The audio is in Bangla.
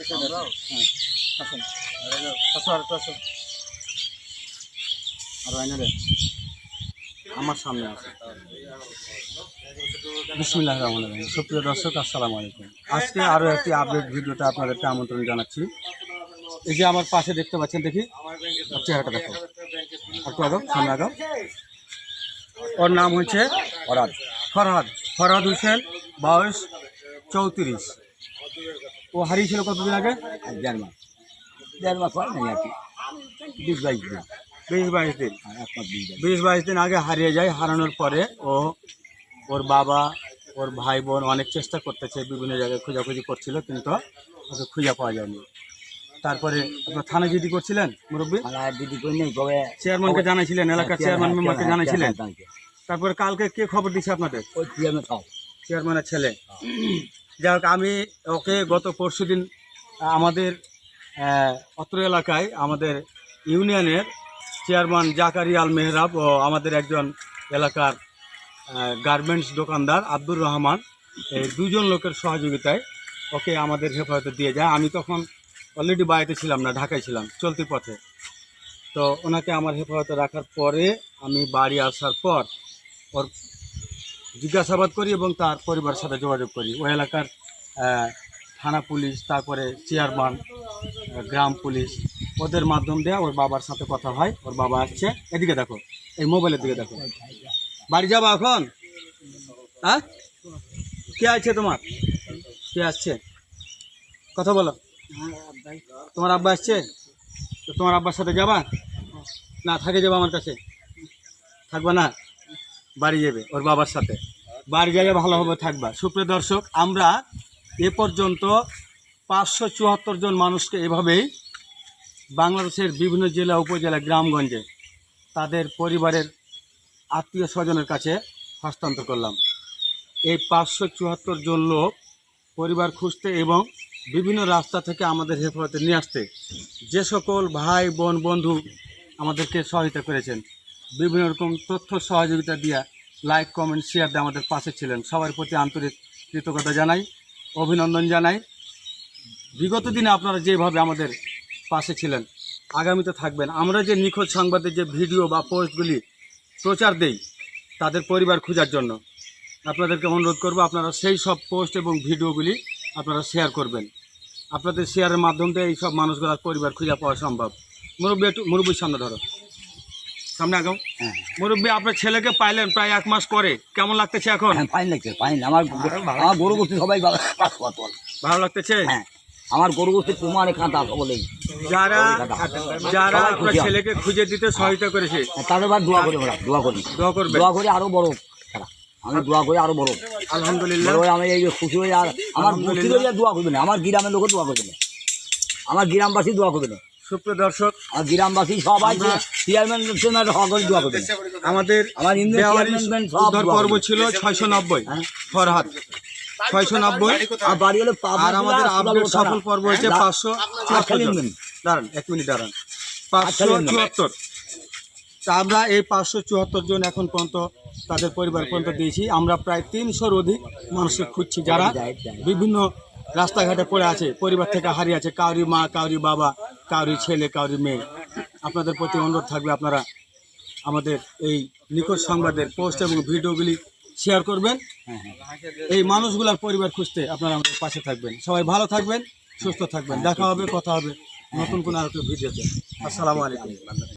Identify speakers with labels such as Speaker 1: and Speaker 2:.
Speaker 1: আসুন। আসো আর একটু আসো আর আইনা রে আমার সামনে আছে। বিসমুল্লাহ রহমান রহিম। সুপ্রিয় দর্শক আসসালামু আলাইকুম। আজকে আরও একটি আপডেট ভিডিওতে আপনাদেরকে আমন্ত্রণ জানাচ্ছি। এই যে আমার পাশে দেখতে পাচ্ছেন দেখি। চেহারাটা দেখো। একটু আগাও সামনে আগাও। ওর নাম হচ্ছে ফরহাদ। ফরহাদ ফরহাদ হোসেন বয়স চৌত্রিশ। ও হারিয়েছিল কতদিন আগে?
Speaker 2: দেড় মাস। দেড় মাস হয় নাই আর কি। বিশ বাইশ দিন।
Speaker 1: বিশ বাইশ দিন।
Speaker 2: বিশ
Speaker 1: বাইশ দিন আগে হারিয়ে যায় হারানোর পরে ও ওর বাবা ওর ভাই বোন অনেক চেষ্টা করতেছে বিভিন্ন জায়গায় খোঁজাখুঁজি করছিল কিন্তু ওকে খুঁজে পাওয়া যায়নি। তারপরে আপনার থানা জিডি করছিলেন মুরব্বী?
Speaker 2: দিদি কই নেই কবে
Speaker 1: চেয়ারম্যানকে জানাইছিলেন এলাকার চেয়ারম্যান মেম্বারকে জানাইছিলেন।
Speaker 2: হ্যাঁ,
Speaker 1: তারপরে কালকে কে খবর দিচ্ছে আপনাদের?
Speaker 2: ওই চেয়ারম্যান
Speaker 1: চেয়ারম্যানের ছেলে। যাই আমি ওকে গত পরশু আমাদের অত্র এলাকায় আমাদের ইউনিয়নের চেয়ারম্যান জাকারিয়াল মেহরাব ও আমাদের একজন এলাকার গার্মেন্টস দোকানদার আব্দুর রহমান, এই দুজন লোকের সহযোগিতায় ওকে আমাদের হেফাজতে দিয়ে যায়। আমি তখন অলরেডি বাড়িতে ছিলাম না, ঢাকায় ছিলাম, চলতি পথে। তো ওনাকে আমার হেফাজতে রাখার পরে আমি বাড়ি আসার পর ওর জিজ্ঞাসাবাদ করি এবং তার পরিবারের সাথে যোগাযোগ করি। ওই এলাকার থানা পুলিশ, তারপরে চেয়ারম্যান, গ্রাম পুলিশ, ওদের মাধ্যম দিয়ে ওর বাবার সাথে কথা হয়। ওর বাবা আসছে। এদিকে দেখো, এই মোবাইলের দিকে দেখো। বাড়ি যাব এখন? হ্যাঁ? কে আছে তোমার? কে আসছে? কথা বলো। তোমার আব্বা আসছে? তো তোমার আব্বার সাথে যাবা? না, থাকে যাবে আমার কাছে। থাকবা না? বাড়ি যাবে ওর বাবার সাথে। বাড়ি গেলে ভালোভাবে থাকবা। সুপ্রিয় দর্শক, আমরা এ পর্যন্ত পাঁচশো চুয়াত্তর জন মানুষকে এভাবেই বাংলাদেশের বিভিন্ন জেলা, উপজেলা, গ্রামগঞ্জে তাদের পরিবারের আত্মীয় স্বজনের কাছে হস্তান্তর করলাম। এই পাঁচশো চুয়াত্তর জন লোক পরিবার খুঁজতে এবং বিভিন্ন রাস্তা থেকে আমাদের হেফাজতে নিয়ে আসতে যে সকল ভাই, বোন, বন্ধু আমাদেরকে সহায়তা করেছেন। বিভিন্ন রকম তথ্য সহযোগিতা দিয়া লাইক কমেন্ট শেয়ার দিয়ে আমাদের পাশে ছিলেন। সবার প্রতি আন্তরিক কৃতজ্ঞতা জানাই, অভিনন্দন জানাই। বিগত দিনে আপনারা যেভাবে আমাদের পাশে ছিলেন, আগামীতে থাকবেন। আমরা যে নিখোঁজ সংবাদের যে ভিডিও বা পোস্টগুলি প্রচার দেই, তাদের পরিবার খোঁজার জন্য আপনাদেরকে অনুরোধ করব, আপনারা সেই সব পোস্ট এবং ভিডিওগুলি আপনারা শেয়ার করবেন। আপনাদের শেয়ারের মাধ্যম দিয়ে এই সব মানুষগুলোর পরিবার খুঁজে পাওয়া সম্ভব। মুরব্বী একটু মুরব্বীর সামনে ধরো। সামনে আগাও।
Speaker 2: হ্যাঁ।
Speaker 1: মুরব্বী আপনার ছেলেকে পাইলেন প্রায় এক মাস পরে। কেমন লাগতেছে এখন?
Speaker 2: হ্যাঁ ফাইন লাগছে ফাইন আমার আমার গরু গোষ্ঠী সবাই ভালো
Speaker 1: লাগতেছে?
Speaker 2: হ্যাঁ। আমার গরু গোষ্ঠী প্রমাণে খাতা সকলেই
Speaker 1: যারা যারা আপনার ছেলেকে খুঁজে দিতে সহায়তা করেছে।
Speaker 2: তাদের বার দোয়া করি দোয়া করি।
Speaker 1: দোয়া করবে
Speaker 2: দোয়া করে আরও বড়। আমি দোয়া করি আরও বড়।
Speaker 1: আলহামদুলিল্লাহ।
Speaker 2: হয়ে আমি এই যে খুশি হয়ে আর আমার দোয়া করবে না আমার গ্রামের লোকও দোয়া করবে না। আমার গ্রামবাসী দোয়া করবে না।
Speaker 1: সুপ্রিয় দর্শক
Speaker 2: আমার গ্রামবাসী সবাই চেয়ারম্যান দোয়া
Speaker 1: আমাদের
Speaker 2: আমার ইন্দ্র চেয়ারম্যান
Speaker 1: পর্ব ছিল ছয়শো নব্বই
Speaker 2: হ্যাঁ।
Speaker 1: ফরহাদ। ছয়শো নব্বই
Speaker 2: আর বাড়ি হলো
Speaker 1: আর আমাদের আপডেট সফল পর্ব হয়েছে পাঁচশো দাঁড়ান এক মিনিট দাঁড়ান। পাঁচশো চুয়াত্তর। তা আমরা এই পাঁচশো চুয়াত্তর জন এখন পর্যন্ত তাদের পরিবার পর্যন্ত দিয়েছি। আমরা প্রায় তিনশোর অধিক মানুষকে খুঁজছি যারা বিভিন্ন রাস্তাঘাটে পড়ে আছে পরিবার থেকে হারিয়ে আছে কাউরি মা কাউরি বাবা। কাউরি ছেলে কারি মেয়ে। আপনাদের প্রতি অনুরোধ থাকবে আপনারা আমাদের এই নিখোঁজ সংবাদের পোস্ট এবং ভিডিওগুলি শেয়ার করবেন। এই মানুষগুলার পরিবার খুঁজতে আপনারা আমাদের পাশে থাকবেন। সবাই ভালো থাকবেন, সুস্থ থাকবেন। দেখা হবে, কথা হবে নতুন কোনো আর একটা ভিডিওতে। আসসালামু আলাইকুম।